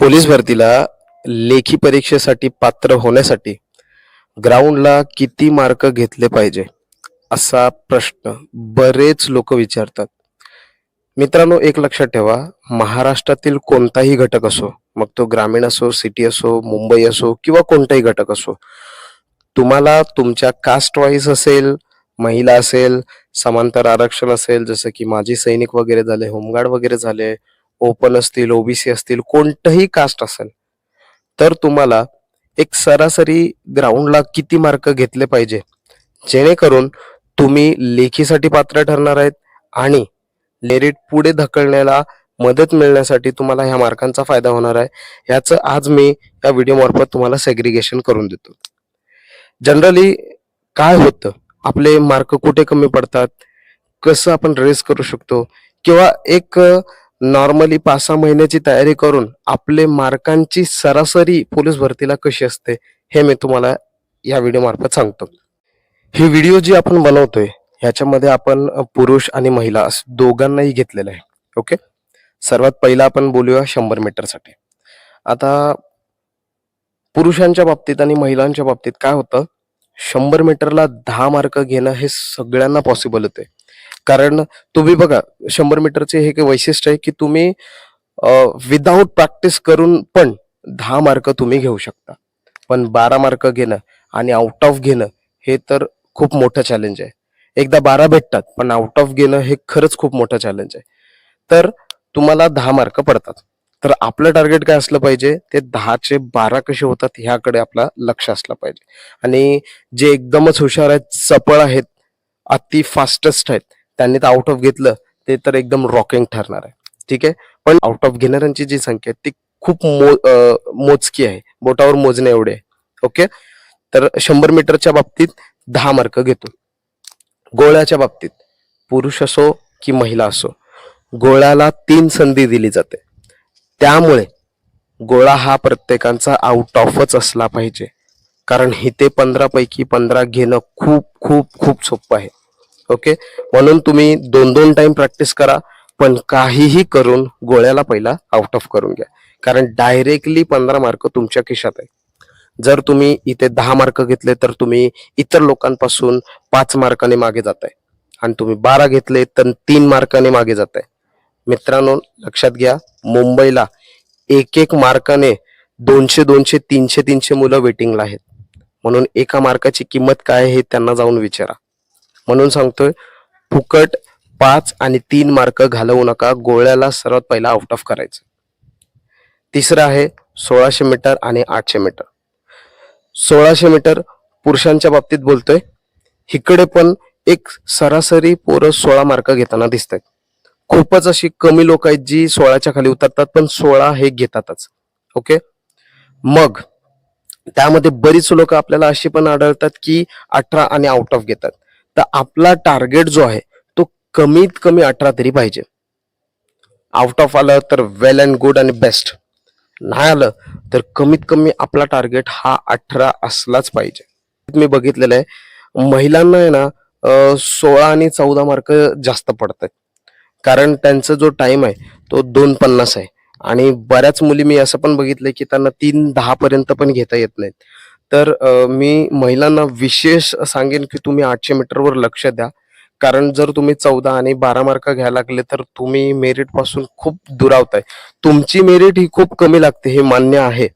Police भरतीला लेखी परीक्षेसाठी पात्र होण्यासाठी ग्राउंडला किती मार्क घेतले पाहिजे असा प्रश्न बरेच लोक विचारतात. मित्रांनो एक लक्षात ठेवा महाराष्ट्रातील कोणताही घटक असो मग तो ग्रामीण असो सिटी असो मुंबई असो किंवा कोणताही घटक असो तुम्हाला तुमच्या कास्ट वाईज असेल महिला असेल समांतर आरक्षण असेल जसं की माजी सैनिक वगैरे झाले होमगार्ड वगैरे झाले ओपन असतील ओबीसी असतील कोणतंही कास्ट असेल तर तुम्हाला एक सरासरी ग्राउंडला किती मार्क घेतले पाहिजे? जेणेकरून तुम्ही लेखीसाठी पात्र ठरणार आहेत आणि लेरिट पुढे ढकलण्याला मदत मिळण्यासाठी तुम्हाला ह्या मार्कांचा फायदा होणार आहे. याचं आज मी या व्हिडिओ मार्फत तुम्हाला सेग्रिगेशन करून देतो. जनरली काय होतं? आपले मार्क कुठे कमी पडतात? कसं आपण रेस करू शकतो? किंवा एक नॉर्मली पाच सहा महिन्याची तयारी करून आपले मार्कांची सरासरी पोलीस भरतीला कशी असते हे मी तुम्हाला या व्हिडिओ मार्फत सांगतो. ही व्हिडिओ जी आपण बनवतोय ह्याच्यामध्ये आपण पुरुष आणि महिला असं दोघांनाही घेतलेलं आहे. ओके सर्वात पहिला आपण बोलूया शंभर मीटरसाठी आता पुरुषांच्या बाबतीत आणि महिलांच्या बाबतीत काय होतं शंभर मीटरला दहा मार्क घेणं हे सगळ्यांना पॉसिबल होते कारण तुम्ही बघा शंभर मीटरचे हे काही वैशिष्ट्य आहे की तुम्ही विदाऊट प्रॅक्टिस करून पण दहा मार्क तुम्ही घेऊ शकता. पण बारा मार्क घेणं आणि आउट ऑफ घेणं हे तर खूप मोठं चॅलेंज आहे. एकदा बारा भेटतात पण आउट ऑफ घेणं हे खरंच खूप मोठं चॅलेंज आहे. तर तुम्हाला दहा मार्क पडतात. तर आपलं टार्गेट काय असलं पाहिजे? ते दहाचे बारा कसे होतात ह्याकडे आपला लक्ष असलं पाहिजे. आणि जे एकदमच हुशार आहेत चपळ आहेत अति फास्टेस्ट आहेत त्यांनी तर आउट ऑफ घेतलं ते तर एकदम रॉकिंग ठरणार आहे. ठीक आहे? पण आउट ऑफ घेणाऱ्यांची जी संख्या आहे ती खूप मो मोजकी आहे. बोटावर मोजणे एवढे आहे. ओके तर शंभर मीटरच्या बाबतीत दहा मार्क घेतो. गोळ्याच्या बाबतीत पुरुष असो की महिला असो गोळ्याला तीन संधी दिली जाते. त्यामुळे गोळा हा प्रत्येकांचा आउट ऑफच असला पाहिजे. कारण इथे पंधरापैकी पंधरा घेणं खूप खूप खूप सोपं आहे. ओके? म्हणून तुम्ही दोन दोन टाइम प्रॅक्टिस करा पण काहीही करून गोळ्याला पहिला आउट ऑफ करून घ्या. कारण डायरेक्टली पंधरा मार्क तुमच्या खिशात आहे. जर तुम्ही इथे दहा मार्क घेतले तर तुम्ही इतर लोकांपासून पाच मार्काने मागे जात आहे आणि तुम्ही बारा घेतले तर तीन मार्काने मागे जात आहे मित्रांनो लक्षात घ्या मुंबईला एक एक मार्काने दोनशे दोनशे तीनशे तीनशे मुलं वेटिंगला आहेत. म्हणून एका मार्काची किंमत काय आहे हे त्यांना जाऊन विचारा. म्हणून सांगतोय फुकट पाच आणि तीन मार्क घालवू नका गोळ्याला सर्वात पहिला आउट ऑफ करायचं. तिसरं आहे सोळाशे मीटर आणि आठशे मीटर. सोळाशे मीटर पुरुषांच्या बाबतीत बोलतोय इकडे पण एक सरासरी पोरं सोळा मार्क घेताना दिसत आहेत खूपच अशी कमी लोक आहेत जी सोळाच्या खाली उतरतात पण सोळा हे घेतातच. ओके? मग त्यामध्ये बरीच लोक आपल्याला अशी पण आढळतात की अठरा आणि आउट ऑफ घेतात. तर आपला टार्गेट जो आहे तो कमीत कमी अठरा तरी पाहिजे. आउट ऑफ आलं तर वेल अँड गुड आणि बेस्ट नाही आलं तर कमीत कमी आपला टार्गेट हा अठरा असलाच पाहिजे. मी बघितलेलं आहे महिलांना आहे ना सोळा आणि चौदा मार्क जास्त पडत आहेत कारण त्यांचा जो टाइम आहे तो दोन पन्नास आहे. आणि बऱ्याच मुली मी असं पण बघितलंय की त्यांना तीन दहा पर्यंत पण घेता येत नाहीत. तर मी महिलांना विशेष सांगेन की तुम्ही आठशे मीटरवर लक्ष द्या. कारण जर तुम्ही चौदा आणि बारा मार्क घ्यायला लागले तर तुम्ही मेरिटपासून खूप दुरावताय. तुमची मेरिट ही खूप कमी लागते हे मान्य आहे.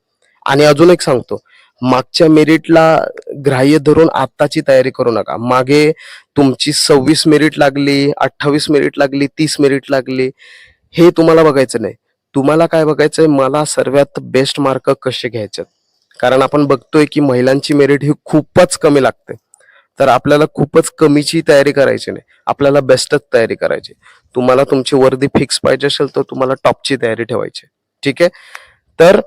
आणि अजून एक सांगतो मागच्या मेरिटला ग्राह्य धरून आत्ताची तयारी करू नका. मागे तुमची सव्वीस मेरिट लागली अठ्ठावीस मेरिट लागली तीस मेरिट लागली हे तुम्हाला बघायचं नाही. तुम्हाला काय बघायचंय मला सर्वात बेस्ट मार्क कसे घ्यायचे कारण आपण बघतोय की महिलांची मेरिट ही खूपच कमी लागते. तर आपल्याला खूपच कमीची तयारी करायची नाही. आपल्याला बेस्टच तयारी करायची. तुम्हाला तुमची वर्दी फिक्स पाहिजे असेल तर तुम्हाला टॉपची तयारी ठेवायची. ठीक आहे? तर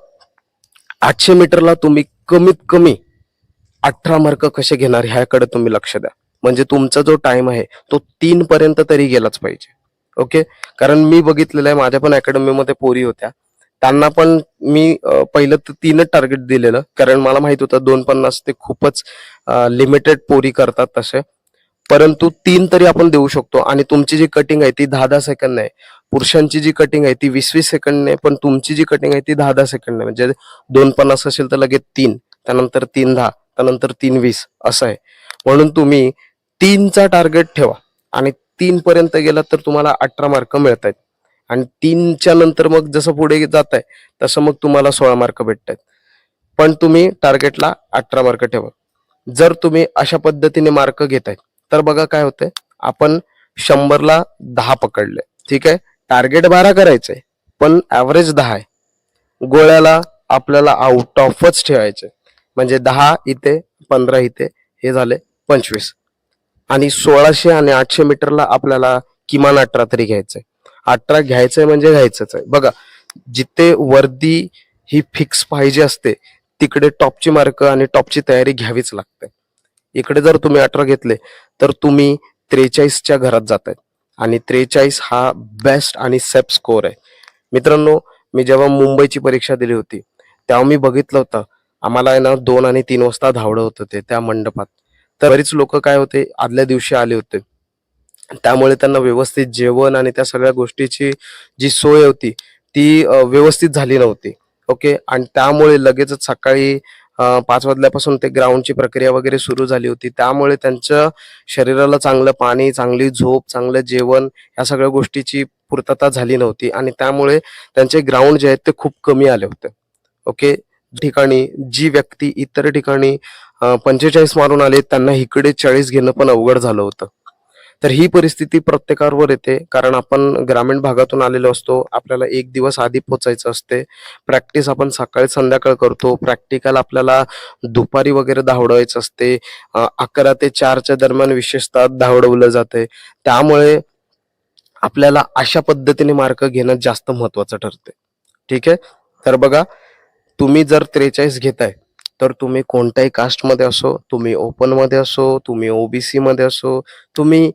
आठशे मीटरला तुम्ही कमीत कमी अठरा मार्क कसे घेणार ह्याकडे तुम्ही लक्ष द्या. म्हणजे तुमचा जो टाइम आहे तो तीन पर्यंत तरी गेलाच पाहिजे. ओके? कारण मी बघितलेलं आहे माझ्या पण अकॅडमीमध्ये पोरी होत्या. त्यांना पण मी पहिलं तर तीनच टार्गेट दिलेलं. कारण मला माहीत होतं दोन पन्नास ते खूपच लिमिटेड पोरी करतात तसे. परंतु तीन तरी आपण देऊ शकतो. आणि तुमची जी कटिंग आहे ती दहा दहा सेकंद आहे पुरुषांची जी कटिंग आहे ती वीस वीस सेकंड नाही पण तुमची जी कटिंग आहे ती दहा दहा सेकंड आहे म्हणजे दोन पन्नास असेल तर लगेच तीन. त्यानंतर तीन दहा. त्यानंतर तीन वीस. असं आहे. म्हणून तुम्ही तीनचा टार्गेट ठेवा. आणि तीन पर्यंत गेला तर तुम्हाला अठरा मार्क मिळत आहेत आणि तीनच्या नंतर मग जसं पुढे जात आहे तसं मग तुम्हाला सोळा मार्क भेटत आहेत पण तुम्ही टार्गेटला अठरा मार्क ठेवा. जर तुम्ही अशा पद्धतीने मार्क घेत आहेत तर बघा काय होतंय. आपण शंभरला दहा पकडले ठीक आहे? टार्गेट बारा करायचंय पण ऍव्हरेज दहा आहे. गोळ्याला आपल्याला आउट ऑफच ठेवायचे म्हणजे दहा इथे पंधरा इथे हे झाले पंचवीस. आणि सोळाशे आणि आठशे मीटरला आपल्याला किमान अठरा तरी घ्यायचंय. अठरा घ्यायचंय म्हणजे घ्यायचंच आहे. बघा जिथे वर्दी ही फिक्स पाहिजे असते तिकडे टॉपची मार्क आणि टॉपची तयारी घ्यावीच लागते. इकडे जर तुम्ही अठरा घेतले तर तुम्ही त्रेचाळीसच्या घरात जाताय आणि त्रेचाळीस हा बेस्ट आणि सेफ स्कोर आहे. मित्रांनो मी जेव्हा मुंबईची परीक्षा दिली होती तेव्हा मी बघितलं होतं आम्हाला आहे ना दोन आणि तीन वाजता धावडं होत होते त्या मंडपात. तर बरीच लोक काय होते आदल्या दिवशी आले होते. त्यामुळे त्यांना व्यवस्थित जेवण आणि त्या सगळ्या गोष्टीची जी सोय होती ती व्यवस्थित झाली नव्हती. ओके? आणि त्यामुळे लगेचच सकाळी पाच वाजल्यापासून ते ग्राउंडची प्रक्रिया वगैरे सुरू झाली होती. त्यामुळे त्यांच्या शरीराला चांगलं पाणी चांगली झोप चांगलं जेवण या सगळ्या गोष्टीची पूर्तता झाली नव्हती आणि त्यामुळे त्यांचे ग्राउंड जे आहेत ते खूप कमी आले होते. ओके? ठिकाणी जी व्यक्ती इतर ठिकाणी पंचेचाळीस मारून आले त्यांना इकडे चाळीस घेणं पण अवघड झालं होतं. तर ही परिस्थिती प्रत्येकावर येते. कारण आपण ग्रामीण भागातून आलेलो असतो आपल्याला एक दिवस आधी पोचायचं असते. प्रॅक्टिस आपण सकाळी संध्याकाळ करतो. प्रॅक्टिकल आपल्याला दुपारी वगैरे धावडवायचं असते. अकरा ते चारच्या दरम्यान विशेषतः धावडवलं जाते. त्यामुळे आपल्याला अशा पद्धतीने मार्क घेणं जास्त महत्वाचं ठरते. ठीक आहे? तर बघा तुम्ही जर त्रेचाळीस घेताय तर तुम्ही कोणत्याही कास्टमध्ये असो तुम्ही ओपनमध्ये असो तुम्ही ओबीसीमध्ये असो तुम्ही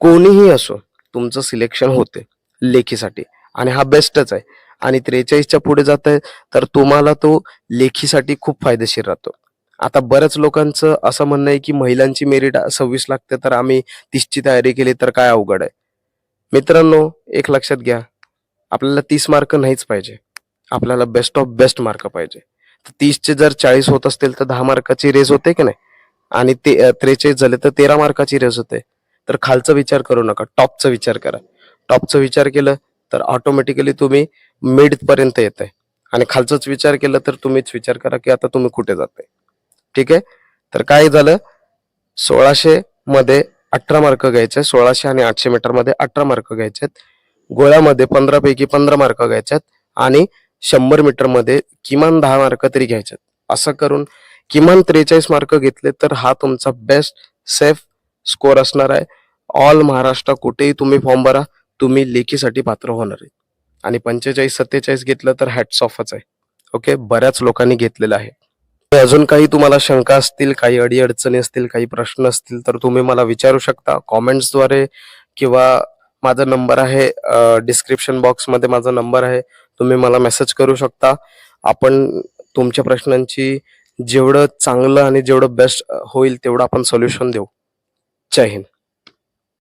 कोणीही असो तुमचं सिलेक्शन होते लेखीसाठी. आणि हा बेस्टच आहे. आणि त्रेचाळीसच्या पुढे जात आहे तर तुम्हाला तो लेखीसाठी खूप फायदेशीर राहतो. आता बऱ्याच लोकांचं असं म्हणणं आहे की महिलांची मेरिट सव्वीस लागते तर आम्ही तीसची तयारी केली तर काय अवघड आहे? मित्रांनो एक लक्षात घ्या. आपल्याला तीस मार्क नाहीच पाहिजे. आपल्याला बेस्ट ऑफ बेस्ट मार्क पाहिजे. तर तीसचे जर चाळीस होत असतील तर दहा मार्काची रेस होते की नाही? आणि ते त्रेचाळीस झाले तर तेरा मार्काची रेस होते. तर खालचा विचार करू नका टॉपचा विचार करा. टॉपचा विचार केलं तर ऑटोमॅटिकली तुम्ही मिड पर्यंत येत आहे आणि खालचाच विचार केला तर तुम्हीच विचार करा की आता तुम्ही कुठे जाते ठीक आहे? तर काय झालं? सोळाशे मध्ये अठरा मार्क घ्यायचे सोळाशे आणि आठशे मीटरमध्ये अठरा मार्क घ्यायचे गोळ्यामध्ये पंधरा पैकी पंधरा मार्क घ्यायच्यात आणि शंभर मीटरमध्ये किमान दहा मार्क तरी घ्यायच्यात असं करून किमान त्रेचाळीस मार्क घेतले तर हा तुमचा बेस्ट सेफ स्कोर असणार आहे. ऑल महाराष्ट्र कुठेही तुम्ही फॉर्म भरा तुम्ही लेखीसाठी पात्र होणार आहे. आणि पंचेचाळीस सत्तेचाळीस घेतलं तर हॅट्स ऑफच आहे. ओके बऱ्याच लोकांनी घेतलेलं आहे. अजून काही तुम्हाला शंका असतील काही अडीअडचणी असतील काही प्रश्न असतील तर तुम्ही मला विचारू शकता. कॉमेंट्सद्वारे किंवा माझा नंबर आहे डिस्क्रिप्शन बॉक्समध्ये माझा नंबर आहे. तुम्ही मला मेसेज करू शकता. आपण तुमच्या प्रश्नांची जेवढं चांगलं आणि जेवढं बेस्ट होईल तेवढं आपण सोल्युशन देऊ. জয় হিন্দ